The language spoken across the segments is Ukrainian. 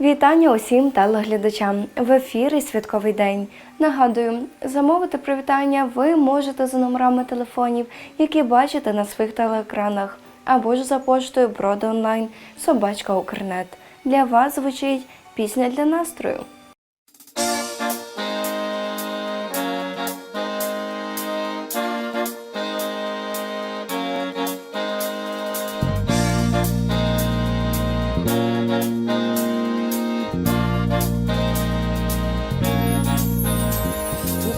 Вітання усім телеглядачам. В ефірі святковий день. Нагадую, замовити привітання ви можете за номерами телефонів, які бачите на своїх телеекранах, або ж за поштою Броди онлайн Собачка Укрнет. Для вас звучить пісня для настрою.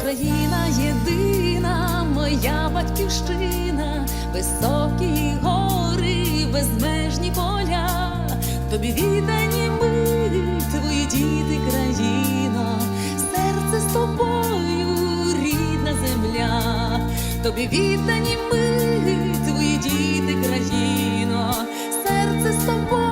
Україна єдина, моя батьківщина, високі гори, безмежні поля, тобі віддані ми, твої діти, країно, серце з тобою, рідна земля, тобі віддані ми, твої діти, країно, серце з тобою,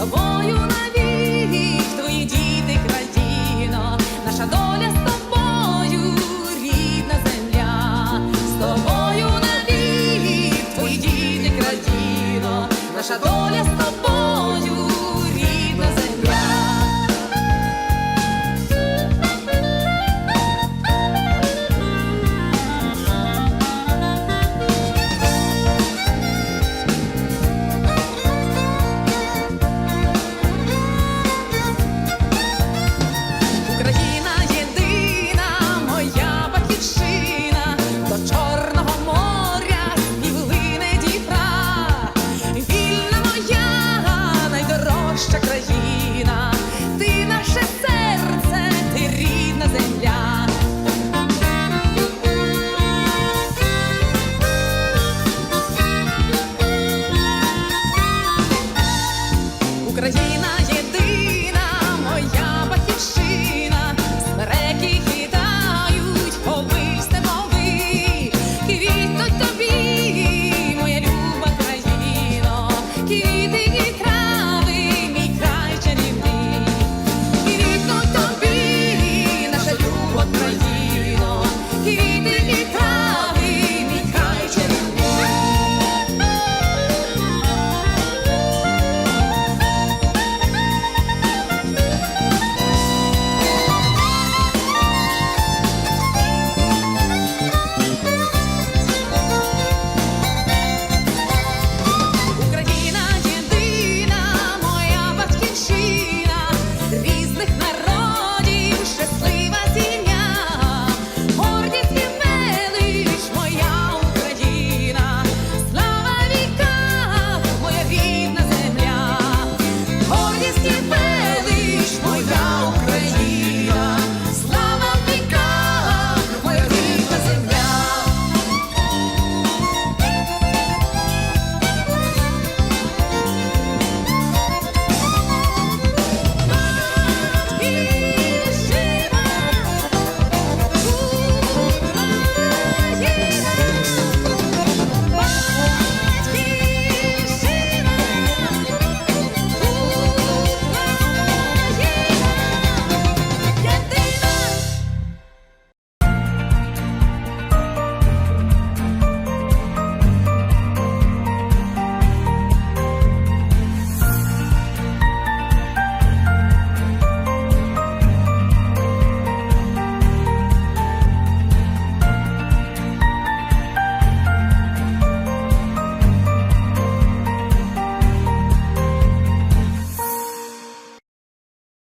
тобою навік, твої діти, країно, наша доля з тобою, рідна земля, з тобою навік, твої діти, країно, наша доля з тобою.